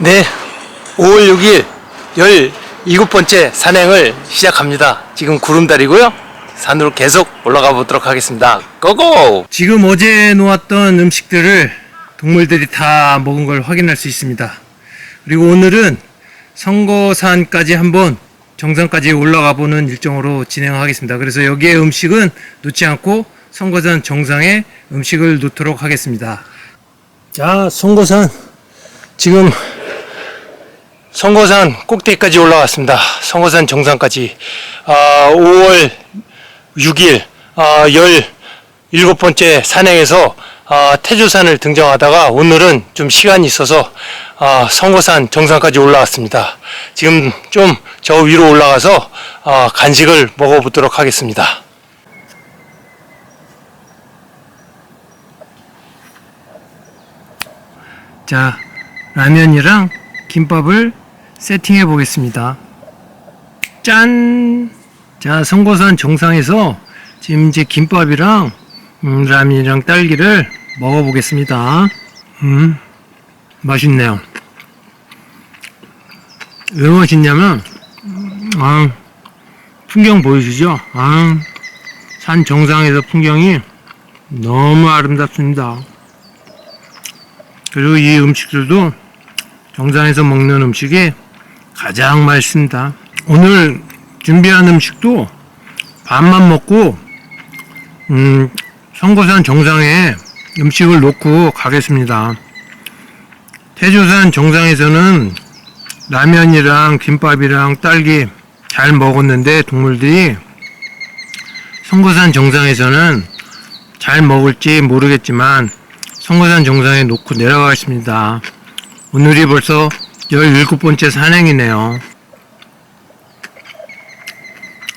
5월 6일 17번째 산행을 시작합니다. 지금 구름다리고요. 산으로 계속 올라가 보도록 하겠습니다. 고고! 지금 어제 놓았던 음식들을 동물들이 다 먹은 걸 확인할 수 있습니다. 그리고 오늘은 성거산까지 한번 정상까지 올라가 보는 일정으로 진행하겠습니다. 그래서 여기에 음식은 놓지 않고 성거산 정상에 음식을 놓도록 하겠습니다. 자, 성거산 지금 성거산 꼭대기까지 올라왔습니다. 성거산 정상까지 아, 5월 6일 아, 17번째 산행에서 아, 태조산을 등정하다가 오늘은 좀 시간이 있어서 아, 성거산 정상까지 올라왔습니다. 지금 좀 저 위로 올라가서 아, 간식을 먹어보도록 하겠습니다. 자, 라면이랑 김밥을 세팅해 보겠습니다. 짠! 자, 성거산 정상에서 지금 이제 김밥이랑 음, 라면이랑 딸기를 먹어보겠습니다. 음, 맛있네요. 왜 맛있냐면, 아, 풍경 보이시죠? 아, 산 정상에서 풍경이 너무 아름답습니다. 그리고 이 음식들도 정상에서 먹는 음식이 가장 맛있습니다. 오늘 준비한 음식도 밥만 먹고 음, 성거산 정상에 음식을 놓고 가겠습니다. 태조산 정상에서는 라면이랑 김밥이랑 딸기 잘 먹었는데 동물들이 성거산 정상에서는 잘 먹을지 모르겠지만 성거산 정상에 놓고 내려가겠습니다. 오늘이 벌써 17번째 산행이네요.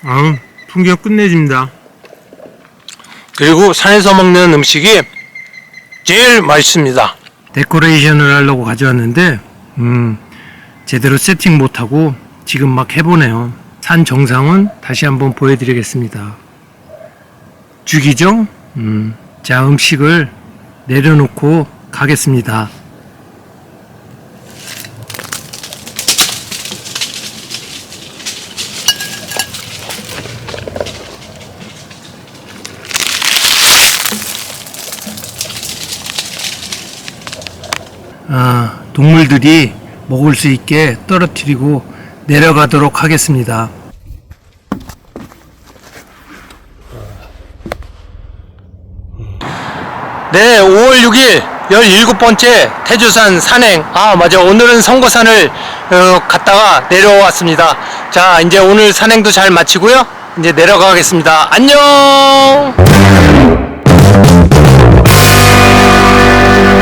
아, 풍경 끝내줍니다. 그리고 산에서 먹는 음식이 제일 맛있습니다. 데코레이션을 하려고 가져왔는데, 음, 제대로 세팅 못하고 지금 막 해보네요. 산 정상은 다시 한번 보여드리겠습니다. 죽이죠? 음, 자, 음식을 내려놓고 가겠습니다. 아, 동물들이 먹을 수 있게 떨어뜨리고 내려가도록 하겠습니다. 네, 5월 6일 17번째 태주산 산행. 아, 맞아. 오늘은 성거산을 어, 갔다가 내려왔습니다. 자, 이제 오늘 산행도 잘 마치고요. 이제 내려가겠습니다. 안녕!